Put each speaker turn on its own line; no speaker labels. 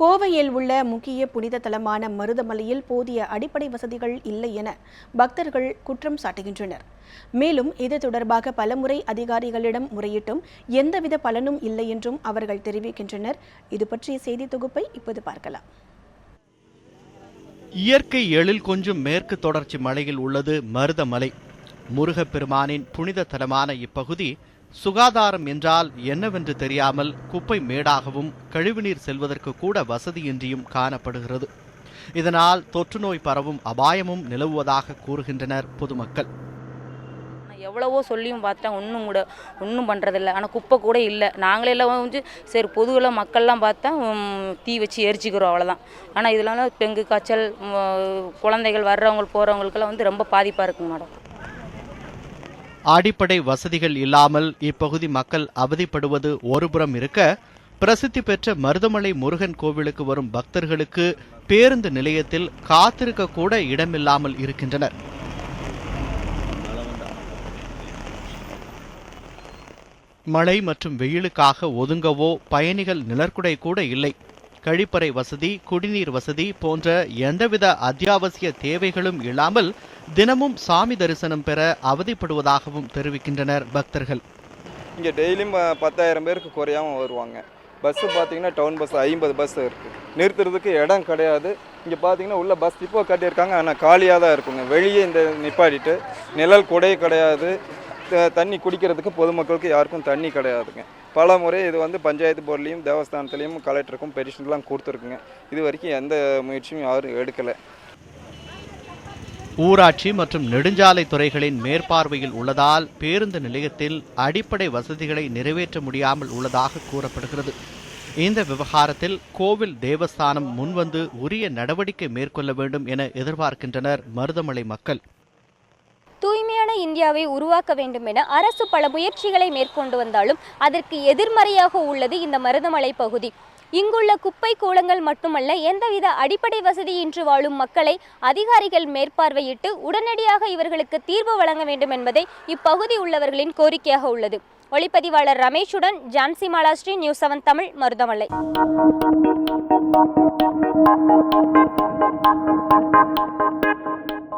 கோவையில் உள்ள முக்கிய புனித தலமான மருதமலையில் போதிய அடிப்படை வசதிகள் இல்லை என பக்தர்கள் குற்றம் சாட்டுகின்றனர். மேலும் இது தொடர்பாக பலமுறை அதிகாரிகளிடம் முறையிட்டும் எந்தவித பலனும் இல்லை என்றும் அவர்கள் தெரிவிக்கின்றனர். இது பற்றிய செய்தி தொகுப்பை இப்போது பார்க்கலாம்.
இயற்கை எழில் கொஞ்சம் மேற்கு தொடர்ச்சி மலையில் உள்ளது மருதமலை. முருகப்பெருமானின் புனித தலமான இப்பகுதி சுகாதாரம் என்றால் என்னவென்று தெரியாமல் குப்பை மேடாகவும் கழிவுநீர் செல்வதற்கு கூட வசதியின்றியும் காணப்படுகிறது. இதனால் தொற்றுநோய் பரவும் அபாயமும் நிலவுவதாக கூறுகின்றனர் பொதுமக்கள்.
நான் எவ்வளவோ சொல்லியும் பார்த்தேன் ஒன்றும் கூட ஒன்றும் பண்ணுறதில்ல ஆனால் குப்பை கூட இல்லை. நாங்களே எல்லாம் வந்து சரி பொதுவில் மக்கள்லாம் பார்த்தா தீ வச்சு எரிச்சிக்கிறோம் அவ்வளோதான் ஆனால் இதனால டெங்கு காய்ச்சல் குழந்தைகள் வர்றவங்க போகிறவங்களுக்கெல்லாம் வந்து ரொம்ப பாதிப்பாக இருக்குங்க மேடம்.
அடிப்படை வசதிகள் இல்லாமல் இப்பகுதி மக்கள் அவதிப்படுவது ஒருபுறம் இருக்க பிரசித்தி பெற்ற மருதமலை முருகன் கோவிலுக்கு வரும் பக்தர்களுக்கு பேருந்து நிலையத்தில் காத்திருக்க கூட இடமில்லாமல் இருக்கின்றனர். மழை மற்றும் வெயிலுக்காக ஒதுங்கவோ பயணிகள் நிழற்குடை கூட இல்லை. கழிப்பறை வசதி குடிநீர் வசதி போன்ற எந்தவித அத்தியாவசிய தேவைகளும் இல்லாமல் தினமும் சாமி தரிசனம் பெற அவதிப்படுவதாகவும் தெரிவிக்கின்றனர் பக்தர்கள்.
இங்கே டெய்லியும் பத்தாயிரம் பேருக்கு குறையாமல் வருவாங்க. பஸ்ஸு பார்த்தீங்கன்னா டவுன் பஸ் ஐம்பது பஸ் இருக்குது நிறுத்துறதுக்கு இடம் கிடையாது. இங்கே பார்த்தீங்கன்னா உள்ள பஸ் இப்போ கட்டியிருக்காங்க. ஆனால் காலியாக தான் இருக்குங்க. வெளியே இந்த நிப்பாடிட்டு நிழல் குடை கிடையாது. தண்ணி குடிக்கிறதுக்கு பொதுமக்களுக்கு யாருக்கும் தண்ணி கிடையாதுங்க. பல முறை இது வந்து பஞ்சாயத்து போர்ட்லேயும் தேவஸ்தானத்துலேயும் கலெக்டருக்கும் பெடிஷன்லாம் கொடுத்துருக்குங்க. இது வரைக்கும் எந்த முயற்சியும் யாரும் எடுக்கலை.
ஊராட்சி மற்றும் நெடுஞ்சாலை துறைகளின் மேற்பார்வையில் உள்ளதால் பேருந்து நிலையத்தில் அடிப்படை வசதிகளை நிறைவேற்ற முடியாமல் உள்ளதாக கூறப்படுகிறது. இந்த விவகாரத்தில் கோவில் தேவஸ்தானம் முன்வந்து உரிய நடவடிக்கை மேற்கொள்ள வேண்டும் என எதிர்பார்க்கின்றனர் மருதமலை மக்கள்.
தூய்மையான இந்தியாவை உருவாக்க வேண்டும் என அரசு பல முயற்சிகளை மேற்கொண்டு வந்தாலும் அதற்கு எதிர்மறையாக உள்ளது இந்த மருதமலை பகுதி. இங்குள்ள குப்பை கூலங்கள் மட்டுமல்ல எந்தவித அடிப்படை வசதியின்றி வாழும் மக்களை அதிகாரிகள் மேற்பார்வையிட்டு உடனடியாக இவர்களுக்கு தீர்வு வழங்க வேண்டும் என்பதே இப்பகுதி உள்ளவர்களின் கோரிக்கையாக உள்ளது. ஒளிப்பதிவாளர் ரமேஷுடன் ஜான்சி மாலாஸ்ரீ நியூஸ் செவன் தமிழ் மருதமலை.